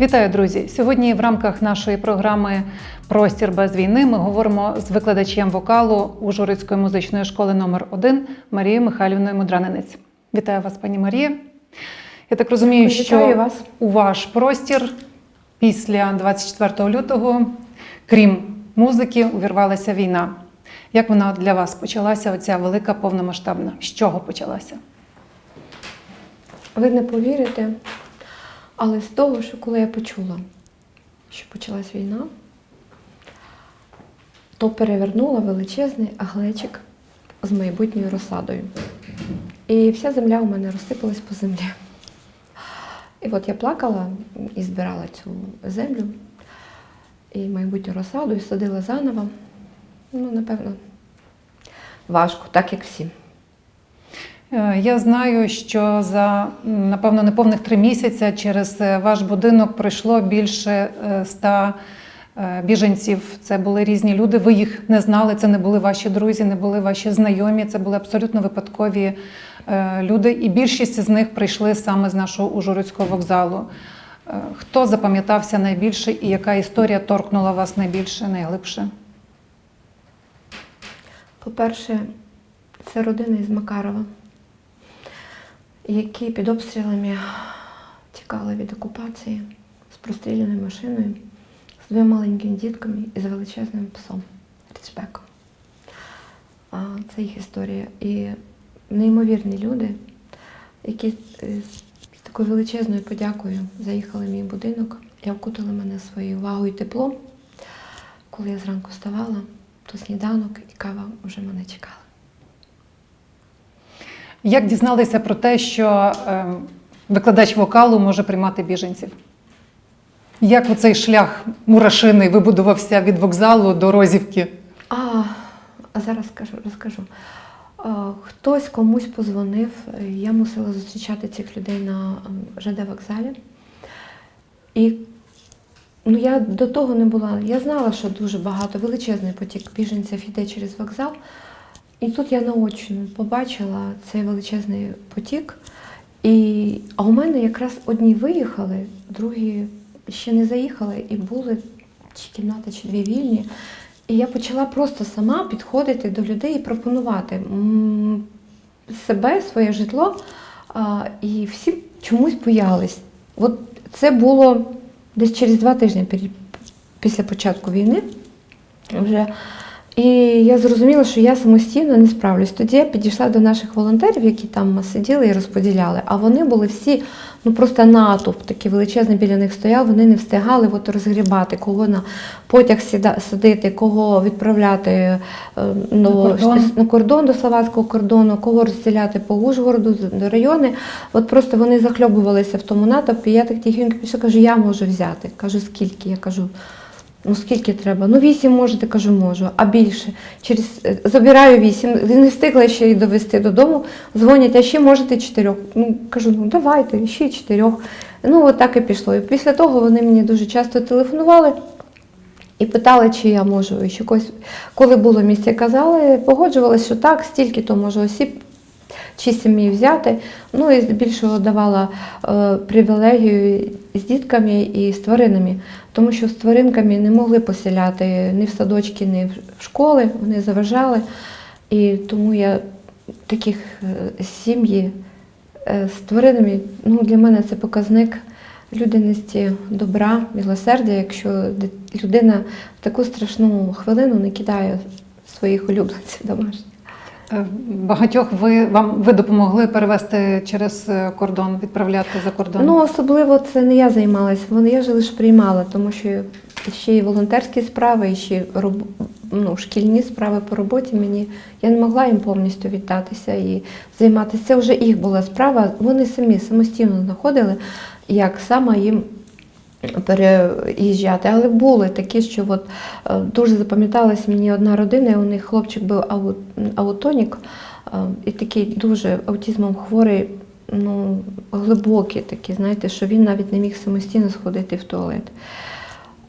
Вітаю, друзі! Сьогодні в рамках нашої програми Простір без війни ми говоримо з викладачем вокалу Ужгородської музичної школи номер 1 Марією Михайлівною Мудранинець. Вітаю вас, пані Марія. Я так розумію, Вітаю що вас. у ваш простір після 24 лютого, крім музики, увірвалася війна. Як вона для вас почалася, оця велика повномасштабна? З чого почалася? Ви не повірите, але з того, що коли я почула, що почалась війна, то перевернула величезний глечик з майбутньою розсадою. І вся земля у мене розсипалась по землі. І от я плакала і збирала цю землю і майбутню розсаду, і садила заново. Ну, напевно, важко, так як всі. Е, Я знаю, що за напевно неповних три місяці через е, ваш будинок пройшло більше е, ста біженців. Це були різні люди. Ви їх не знали. Це не були ваші друзі, не були ваші знайомі. Це були абсолютно випадкові люди. І більшість з них прийшли саме з нашого Ужгородського вокзалу. Хто запам'ятався найбільше і яка історія торкнула вас найбільше, найглибше? По-перше, це родина із Макарова, які під обстрілами тікали від окупації з простріляною машиною, з двома маленькими дітками і з величезним псом Річбеком. Це їх історія. І неймовірні люди, які з такою величезною подякою заїхали в мій будинок і окутали мене своєю увагою і теплом. Коли я зранку вставала, то сніданок і кава вже мене чекали. Як дізналися про те, що е, викладач вокалу може приймати біженців? Як оцей шлях мурашиний вибудувався від вокзалу до Розівки? А, а зараз скажу, розкажу. Хтось комусь позвонив, я мусила зустрічати цих людей на ЖД вокзалі. І ну, я до того не була. Я знала, що дуже багато, величезний потік біженців йде через вокзал. І тут я наочно побачила цей величезний потік. І, а у мене якраз одні виїхали, другі ще не заїхали, і були чи кімната, чи дві вільні. І я почала просто сама підходити до людей і пропонувати себе, своє житло. І всі чомусь боялись. От це було десь через два тижні після початку війни. Вже. І я зрозуміла, що я самостійно не справлюсь. Тоді я підійшла до наших волонтерів, які там сиділи і розподіляли. А вони були всі, ну просто натовп такий величезний біля них стояв, вони не встигали от розгрібати, кого на потяг сіда, садити, кого відправляти е, до, На кордон. на кордон до словацького кордону, кого розділяти по Ужгороду, до райони. От просто вони захльобувалися в тому натовпі. Я так тихенько пішла, кажу, я можу взяти. Кажу, скільки? Я кажу, ну скільки треба? Ну вісім можете, кажу, можу, а більше. Через е, забираю вісім, не встигла ще й довести додому. Дзвонять, а ще можете чотирьох. Ну кажу, ну давайте, ще чотирьох. Ну, от так і пішло. І після того вони мені дуже часто телефонували. І питали, чи я можу і ще когось, коли було місце, казали, погоджувалися, що так, стільки то можу осіб чи сім'ї взяти. Ну і здебільшого давала е, привілегію з дітками і з тваринами, тому що з тваринками не могли поселяти ні в садочки, ні в школи, вони заважали. І тому я таких е, сім'ї е, з тваринами, ну для мене це показник людяності, добра, милосердя, якщо людина в таку страшну хвилину не кидає своїх улюбленців домашніх. Е, Багатьох ви вам ви допомогли перевести через е, кордон, відправляти за кордон. Ну, особливо це не я займалася, вони я ж лише приймала, тому що ще й волонтерські справи, і ще роб... ну, шкільні справи по роботі мені я не могла їм повністю віддатися і займатися. Це вже їх була справа. Вони самі самостійно знаходили, як саме їм переїжджати. Але були такі, що от, е, дуже запам'яталась мені одна родина, і у них хлопчик був аутонік, е, і такий дуже аутизмом хворий, ну, глибокий такий, знаєте, що він навіть не міг самостійно сходити в туалет.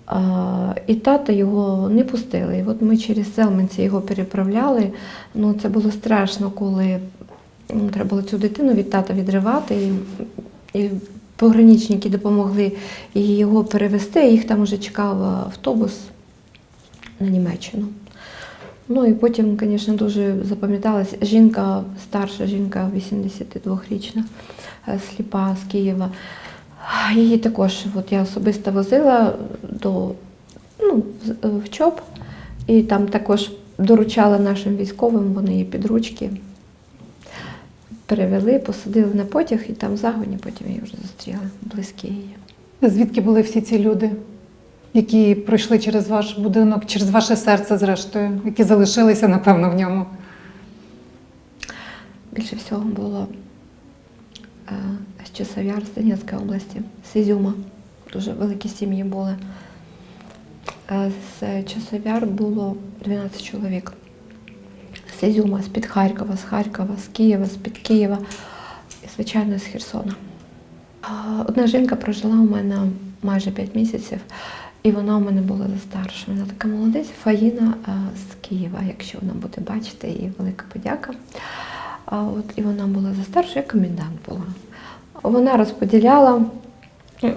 А, і тата його не пустили. І от ми через Селменці його переправляли. Ну, це було страшно, коли треба було цю дитину від тата відривати. І, і пограничники допомогли його перевезти. Їх там вже чекав автобус на Німеччину. Ну і потім, звісно, дуже запам'яталась жінка, старша жінка, 82-річна, е, сліпа з Києва. Її також от я особисто возила до, ну, в- е, ЧОП, і там також доручала нашим військовим, вони її під ручки перевели, посадили на потяг і там в загоні потім її вже зустріли, близькі її. Звідки були всі ці люди, які пройшли через ваш будинок, через ваше серце, зрештою, які залишилися, напевно, в ньому? Більше всього було е, з Часов'яр з Донецької області, з Ізюма. Дуже великі сім'ї були. Е, З Часов'яр було 12 чоловік. З Ізюма, з-під Харкова, з Харкова, з Києва, з-під Києва і, звичайно, з Херсона. Одна жінка прожила у мене майже 5 місяців, і вона у мене була застарша. Вона така молодець, Фаїна з Києва, якщо вона буде бачити, їй велика подяка. От і вона була за старшу, як комендант була. Вона розподіляла,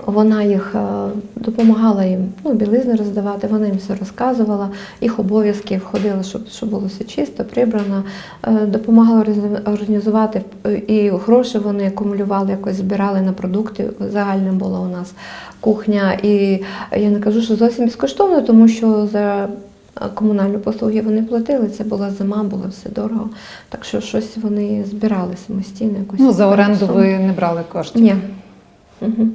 вона їх е, допомагала їм ну, білизни роздавати, вона їм все розказувала, їх обов'язки входили, щоб, щоб було все чисто, прибрано, е, допомагала організувати е, і гроші вони акумулювали, якось збирали на продукти. Загальна була у нас кухня. І я не кажу, що зовсім безкоштовно, тому що за комунальні послуги вони платили. Це була зима, було все дорого. Так що щось вони збирали самостійно. Якусь Ну, за оренду ви не брали коштів. Ні. Угу.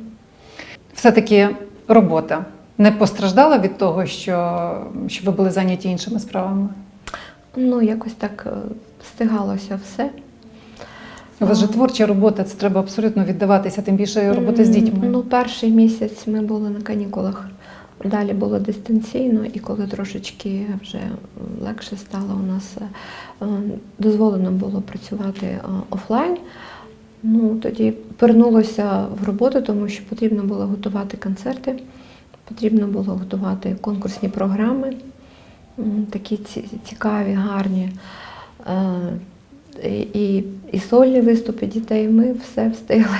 Все-таки робота не постраждала від того, що, що ви були зайняті іншими справами? Ну, якось так е, стигалося все. У вас же творча робота, це треба абсолютно віддаватися, тим більше робота з дітьми. Ну, перший місяць ми були на канікулах. Далі було дистанційно, і коли трошечки вже легше стало у нас е, дозволено було працювати е, офлайн. Ну, тоді повернулося в роботу, тому що потрібно було готувати концерти, потрібно було готувати конкурсні програми, такі цікаві, гарні. Е, І, і, і сольні виступи дітей. Ми все встигли.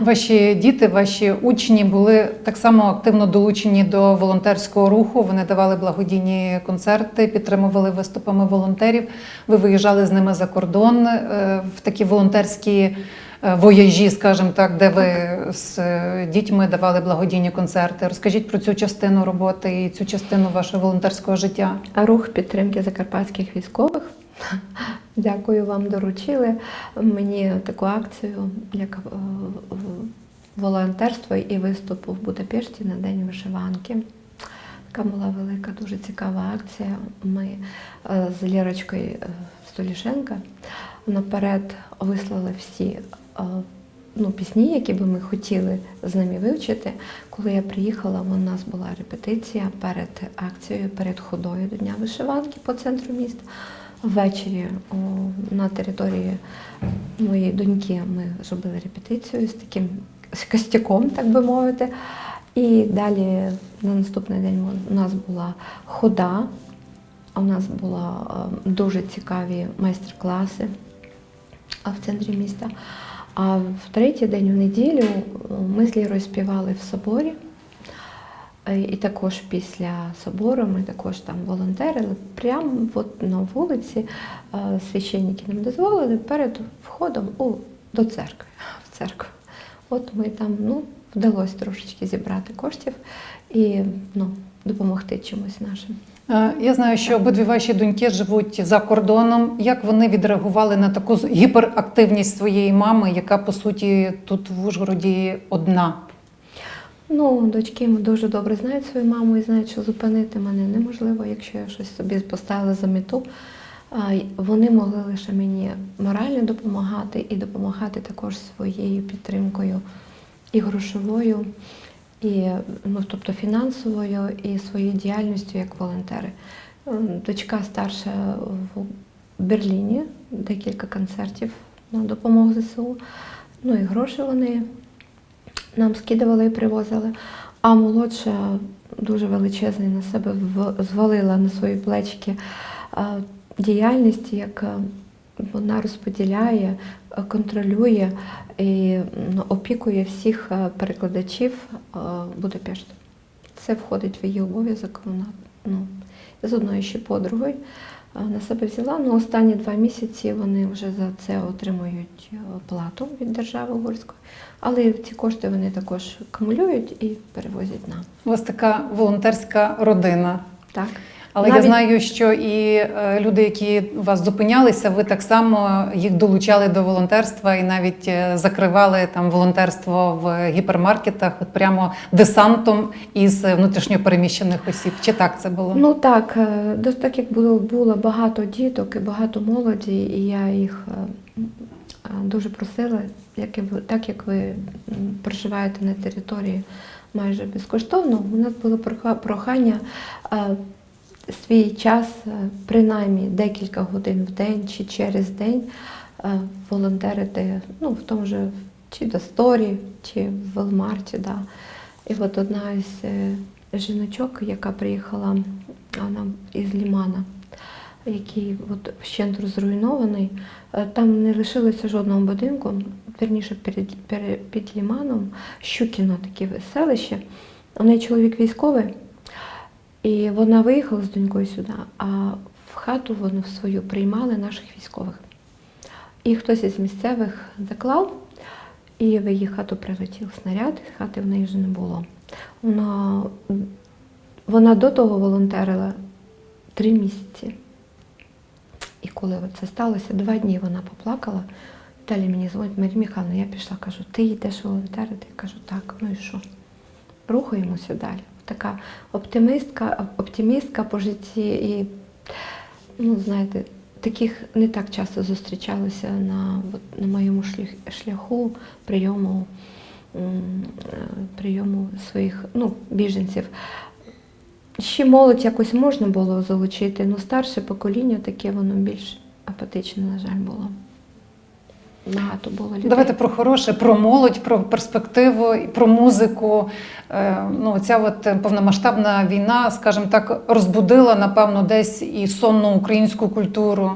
Ваші діти, ваші учні були так само активно долучені до волонтерського руху. Вони давали благодійні концерти, підтримували виступами волонтерів. Ви виїжджали з ними за кордон е, в такі волонтерські е, вояжі, скажімо так, де ви з е, дітьми давали благодійні концерти. Розкажіть про цю частину роботи і цю частину вашого волонтерського життя. Рух підтримки закарпатських військових. Дякую вам, доручили мені таку акцію, як е, волонтерство і виступ в Будапешті на День вишиванки. Така була велика, дуже цікава акція. Ми е, з Лірочкою е, Столішенка наперед вислали всі ну, пісні, які би ми хотіли з ними вивчити. Коли я приїхала, у нас була репетиція перед акцією, перед ходою до Дня вишиванки по центру міста. Ввечері о, на території моєї доньки ми зробили репетицію з таким з костяком, так би мовити. І далі на наступний день у нас була хода, у нас були дуже цікаві майстер-класи в центрі міста. А в третій день, в неділю, ми з Лірою співали в соборі. Е, І також після собору ми також там волонтерили. Прямо от на вулиці е, священники нам дозволили перед входом у, до церкви. В церкву. От ми там ну, вдалося трошечки зібрати коштів і ну, допомогти чимось нашим. Е, Я знаю, що обидві ваші доньки живуть за кордоном. Як вони відреагували на таку гіперактивність своєї мами, яка по суті тут в Ужгороді одна? Ну, дочки дуже добре знають свою маму і знають, що зупинити мене неможливо, якщо я щось собі поставила за мету. Вони могли лише мені морально допомагати і допомагати також своєю підтримкою і грошовою, і ну, тобто фінансовою, і своєю діяльністю як волонтери. Ем, Дочка старша в Берліні, декілька концертів на допомогу ЗСУ. Ну і гроші вони нам скидували і привозили. А молодша дуже величезний на себе звалила на свої плечики а, діяльність як е, вона розподіляє, е, контролює і опікує всіх е, перекладачів е, Будапешту. Це входить в її обов'язок. Вона ну, з одної ще подругою е, на себе взяла. Ну, останні два місяці вони вже за це отримують е, плату від держави угорської, але ці кошти вони також кумулюють і перевозять нам. У вас така волонтерська родина. Так. Але я знаю, що і е, люди, які у вас зупинялися, ви так само їх долучали до волонтерства і навіть е, закривали там волонтерство в гіпермаркетах, от прямо десантом із внутрішньопереміщених осіб. Чи так це було? Ну так, е, так як було, було багато діток і багато молоді, і я їх дуже просила, як і ви, так як ви проживаєте на території майже безкоштовно, у нас було проха- прохання свій час, е, принаймні декілька годин в день чи через день е, волонтерити ну, в тому же чи до сторі, чи в Велмарті. Да. І от одна із е, жіночок, яка приїхала вона із Лімана, який от вщент зруйнований, там не лишилося жодного будинку, вірніше перед, під Ліманом, Щукіно таке селище. У неї чоловік військовий, і вона виїхала з донькою сюди, а в хату вони в свою приймали наших військових. І хтось із місцевих заклав, і в її хату прилетів снаряд, і хати в неї вже не було. Вона, вона до того волонтерила три місяці. І коли це сталося, два дні вона поплакала. Далі мені дзвонить Марія Михайловна, я пішла, кажу, ти йдеш волонтерити? Я кажу, так, ну і що? Рухаємося далі. Така оптимістка, оптимістка по житті і, ну, знаєте, таких не так часто зустрічалося на, от, на моєму шлях- шляху прийому, е, прийому своїх ну, біженців. Ще молодь якось можна було залучити, але старше покоління таке воно більш апатичне, на жаль, було. Багато було людей. Давайте про хороше, про молодь, про перспективу, про музику. Е, Ну, ця от повномасштабна війна, скажімо так, розбудила, напевно, десь і сонну українську культуру.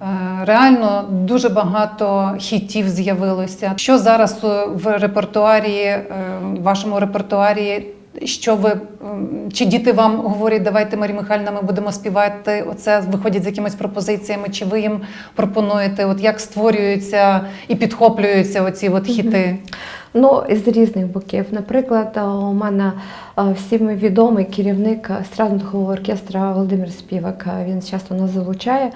Е, Реально дуже багато хітів з'явилося. Що зараз в репертуарі, е, в вашому репертуарі? Що ви чи діти вам говорять, давайте Марі Михайлівна, ми будемо співати? Оце виходять з якимись пропозиціями? Чи ви їм пропонуєте? От як створюються і підхоплюються оці от хіти? Ну, з різних боків. Наприклад, е, у мене е, всім відомий керівник естрадного оркестра Володимир Співак. Е, Він часто нас залучає,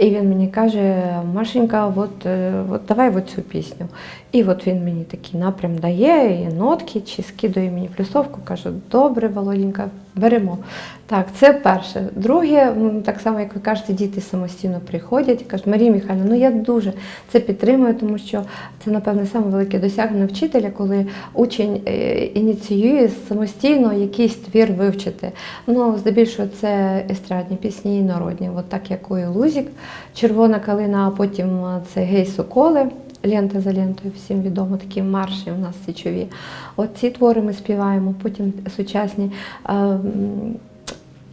і він мені каже: Машенька, от, от давай от цю пісню. І от він мені такий напрям дає, і нотки, чи скидує мені плюсовку, каже, добре, Володінька, беремо. Так, це перше. Друге, так само, як ви кажете, діти самостійно приходять і кажуть, Марія Михайлівна, ну я дуже це підтримую, тому що це, напевне, саме велике досягнення вчителя, коли учень е, ініціює самостійно якийсь твір вивчити. Ну, здебільшого це естрадні пісні і народні, от так як у Лузік, Червона калина, а потім е, це Гей Соколи. Лента за лентою, всім відомо, такі марші у нас січові. От ці твори ми співаємо, потім сучасні.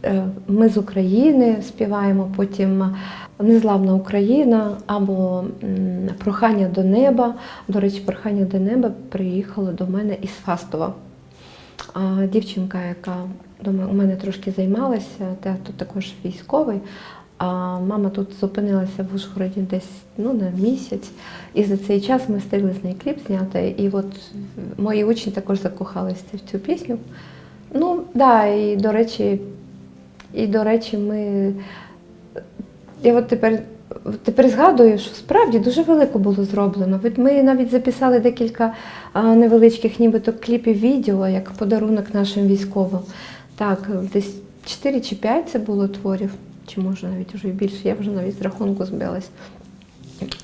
Е, е, Ми з України співаємо, потім Незламна Україна або Прохання до неба. До речі, прохання до неба приїхало до мене із Фастова. Дівчинка, яка у мене трошки займалася, тато також військовий. А мама тут зупинилася в Ужгороді десь ну, на місяць. І за цей час ми встигли з нею кліп зняти. І от мої учні також закохалися в цю пісню. Ну, да, і до речі, і до речі, ми. Я от тепер, тепер згадую, що справді дуже велико було зроблено. Ми навіть записали декілька невеличких, нібито кліпів відео, як подарунок нашим військовим. Так, десь 4 чи 5 це було творів, чи може навіть вже більше, я вже навіть з рахунку збилась.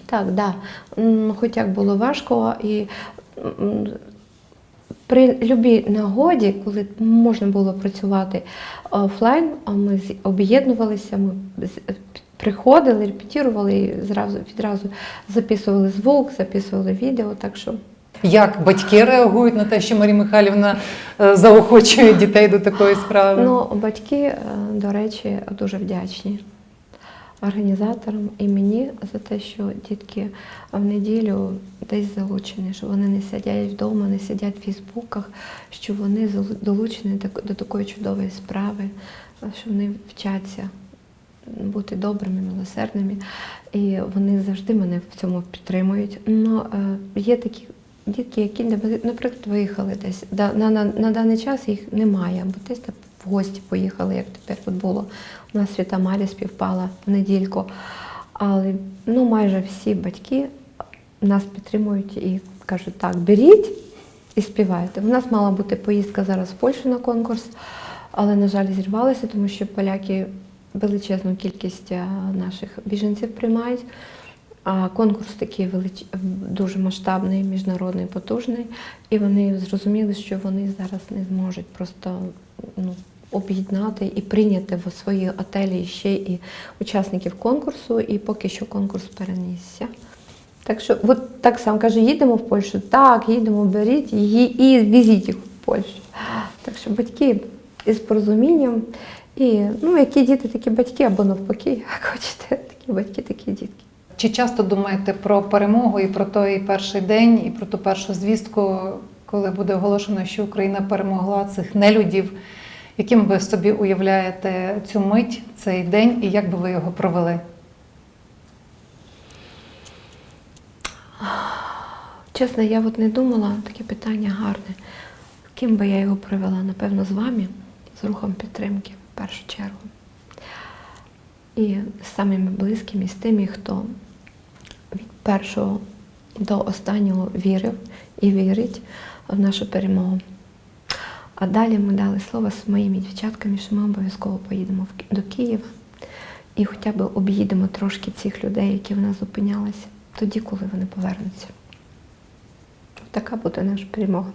Так, да. М, Хоч як було важко, і при любій нагоді, коли можна було працювати офлайн, а ми об'єднувалися, ми приходили, репетірували і зразу відразу записували звук, записували відео. Так що Як батьки реагують на те, що Марія Михайлівна е, заохочує дітей до такої справи? ну, батьки, е, до речі, дуже вдячні. Організаторам і мені за те, що дітки в неділю десь залучені, що вони не сидять вдома, не сидять в Фейсбуках, що вони долучені до- такої чудової справи, що вони вчаться бути добрими, милосердними. І вони завжди мене в цьому підтримують. Ну, е, є такі дітки, які, наприклад, виїхали десь. На, на, на даний час їх немає, бо десь в гості поїхали, як тепер от було. У нас свята Марі співпала в недільку. Але ну, майже всі батьки нас підтримують і кажуть, так, беріть і співайте. У нас мала бути поїздка зараз в Польщу на конкурс, але, на жаль, зірвалася, тому що поляки величезну кількість е, наших біженців приймають. А конкурс такий велич... дуже масштабний, міжнародний, потужний, і вони зрозуміли, що вони зараз не зможуть просто ну, об'єднати і прийняти в свої готелі ще і учасників конкурсу, і поки що конкурс перенісся. Так що, от так само каже, їдемо в Польщу, так, їдемо, беріть її і візіть їх в Польщу. Так що батьки із порозумінням, і ну, які діти, такі батьки, або навпаки, як хочете, такі батьки, такі дітки. Чи часто думаєте про перемогу і про той перший день, і про ту першу звістку, коли буде оголошено, що Україна перемогла цих нелюдів? Яким ви собі уявляєте цю мить, цей день, і як би ви його провели? Чесно, я от не думала, таке питання гарне. Ким би я його провела? Напевно, з вами, з рухом підтримки, в першу чергу. І з самими близькими, з тими, хто від першого до останнього вірив і вірить в нашу перемогу. А далі ми дали слово з моїми дівчатками, що ми обов'язково поїдемо до Києва і хоча б об'їдемо трошки цих людей, які в нас зупинялися, тоді, коли вони повернуться. Така буде наша перемога.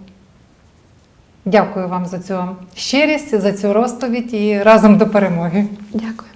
Дякую вам за цю щирість, за цю розповідь і разом до перемоги. Дякую.